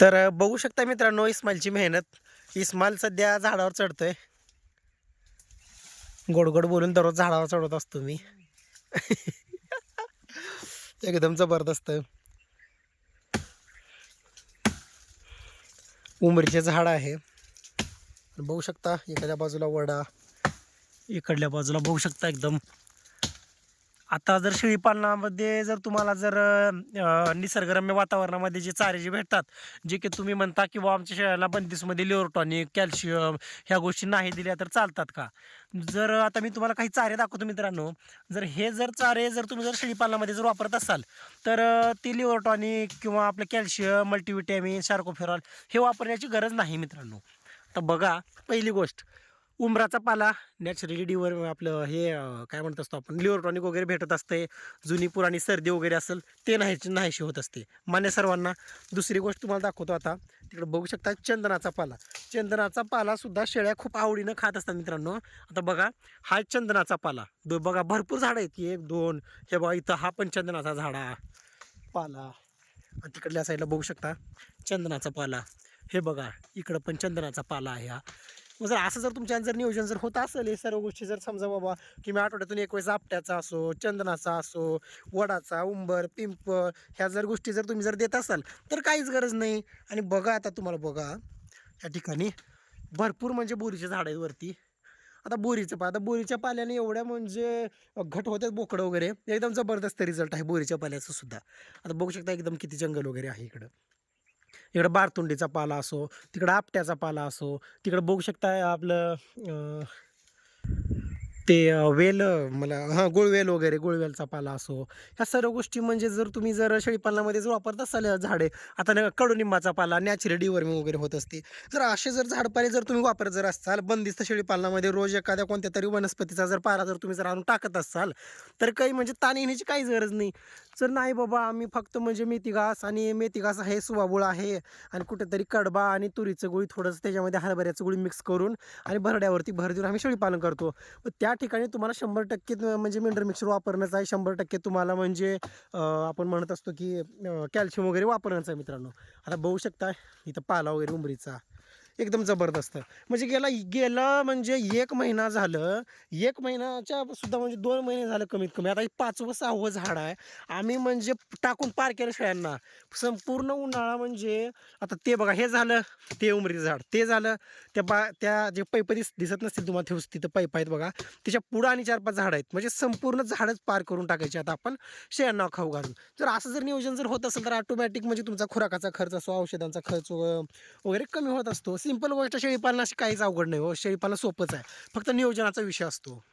तर बघू शकता मित्रांनो इस्माईलची मेहनत. इस्माईल सध्या झाडावर चढतोय. गोड गोड बोलून दररोज झाडावर चढवत असतो मी. एकदम जबरदस्त. उमरीचे झाड आहे. बघू शकता इकडच्या बाजूला वडा इकडल्या बाजूला बघू शकता एकदम. आता जर शेळीपालनामध्ये जर तुम्हाला जर निसर्गरम्य वातावरणामध्ये जे चारे जे भेटतात जे की तुम्ही म्हणता की आमच्या शेळ्याला बंदिसमध्ये लिओरटॉनिक कॅल्शियम ह्या गोष्टी नाही दिल्या तर चालतात का? जर आता मी तुम्हाला काही चारे दाखवतो मित्रांनो. जर हे जर चारे जर तुम्ही जर शेळीपालनामध्ये जर वापरत असाल तर ते लिओरटॉनिक किंवा आपलं कॅल्शियम मल्टीविटॅमिन शार्कोफेरॉल हे वापरण्याची गरज नाही मित्रांनो. तर बघा पहिली गोष्ट उमराचा पाला. नॅचरली डिवर आपलं हे काय म्हणत असतो आपण लिव्हर टॉनिक वगैरे भेटत असते. जुनी पुराणी सर्दी वगैरे असेल ते नाहीची नाहीशी होत असते. मान्य सर्वांना दुसरी गोष्ट तुम्हाला दाखवतो आता. तिकडे बघू शकता चंदनाचा पाला. चंदनाचा पालासुद्धा शेळ्या खूप आवडीनं खात असतात मित्रांनो. आता बघा हा चंदनाचा पाला. दो बघा भरपूर झाडं आहेत. एक दोन हे बघा इथं हा पण चंदनाचा झाडा. पाला. आणि तिकडल्या साईडला बघू शकता चंदनाचा पाला. हे बघा इकडं पण चंदनाचा पाला आहे हा. मग जर असं जर तुमच्या जर नियोजन जर होत असेल हे सर्व गोष्टी जर समजा बाबा की मी आठवड्यातून एक वेळेस आपट्याचा असो चंदनाचा असो वडाचा उंबर पिंपळ ह्या जर गोष्टी जर तुम्ही जर देत असाल तर काहीच गरज नाही. आणि बघा आता तुम्हाला बघा या ठिकाणी भरपूर म्हणजे बोरीचे झाड आहेत वरती. आता बोरीचं पा आता बोरीच्या पाल्याने एवढ्या म्हणजे घट होतात बोकडं वगैरे. एकदम जबरदस्त रिझल्ट आहे बोरीच्या पाल्याचं सुद्धा. आता बघू शकता एकदम किती जंगल वगैरे आहे इकडं. इकडं बारतुंडीचा पाला असो तिकडं आपट्याचा पाला असो तिकडं बघू शकता आपलं ते वेल मला हां गुळवेल वगैरे गुळवेलचा पाला असो. ह्या सर्व गोष्टी म्हणजे जर तुम्ही जर शेळीपालनामध्ये जर वापरत असाल झाडे आता न- कडुनिंबाचा पाला नॅचरल डिवर्मिंग वगैरे होत असते. जर असे जर झाडपाले जर तुम्ही वापरत जर असाल बंदिस्त शेळीपालनामध्ये रोज एखाद्या कोणत्या तरी वनस्पतीचा जर पाला जर तुम्ही जर आणून टाकत असाल तर काही म्हणजे ताण येण्याची काहीच गरज नाही. तर नाही बाबा आम्ही फक्त म्हणजे मेथी घास आणि मेथी घास आहे सुवाबुळ आहे आणि कुठेतरी कडबा आणि तुरीचं गुळी थोडंसं त्याच्यामध्ये हरभऱ्याचं गुळी मिक्स करून आणि भरड्यावरती भर देऊन आम्ही शेळीपालन करतो. त्या ठिकाणी तुम्हाला शंभर टक्के म्हणजे मिनरल मिक्सर वापरण्याचं आहे. शंभर टक्के तुम्हाला म्हणजे आपण म्हणत असतो की कॅल्शियम वगैरे वापरण्याचं आहे मित्रांनो. आता बघू शकता इथं पाला वगैरे उंबरीचा. एकदम जबरदस्त. म्हणजे गेला गेला म्हणजे एक महिना झालं. एक महिन्याच्या सुद्धा म्हणजे दोन महिने झालं कमीत कमी. आता हे पाचवं सहावं झाड आहे. आम्ही म्हणजे टाकून पार केलं शेळ्यांना संपूर्ण उन्हाळा म्हणजे आता ते बघा हे झालं. ते उमरीचं झाड. ते झालं. त्या बा त्या जे पैप दिस दिसत नसतील तुम्हाला ठेवस तिथं पैप आहेत बघा. त्याच्या पुढं आणि चार पाच झाडं आहेत. म्हणजे संपूर्ण झाडच पार करून टाकायचे आता आपण शेळ्यांना खाऊ घालून. जर असं जर नियोजन जर होत असेल तर ऑटोमॅटिक म्हणजे तुमचा खुराकाचा खर्च असो औषधांचा खर्च वगैरे कमी होत असतो. सिंपल गोष्ट शेळीपालनाशी काहीच अवघड नाही हो. शेळीपालन सोपंच आहे. फक्त नियोजनाचा विषय असतो.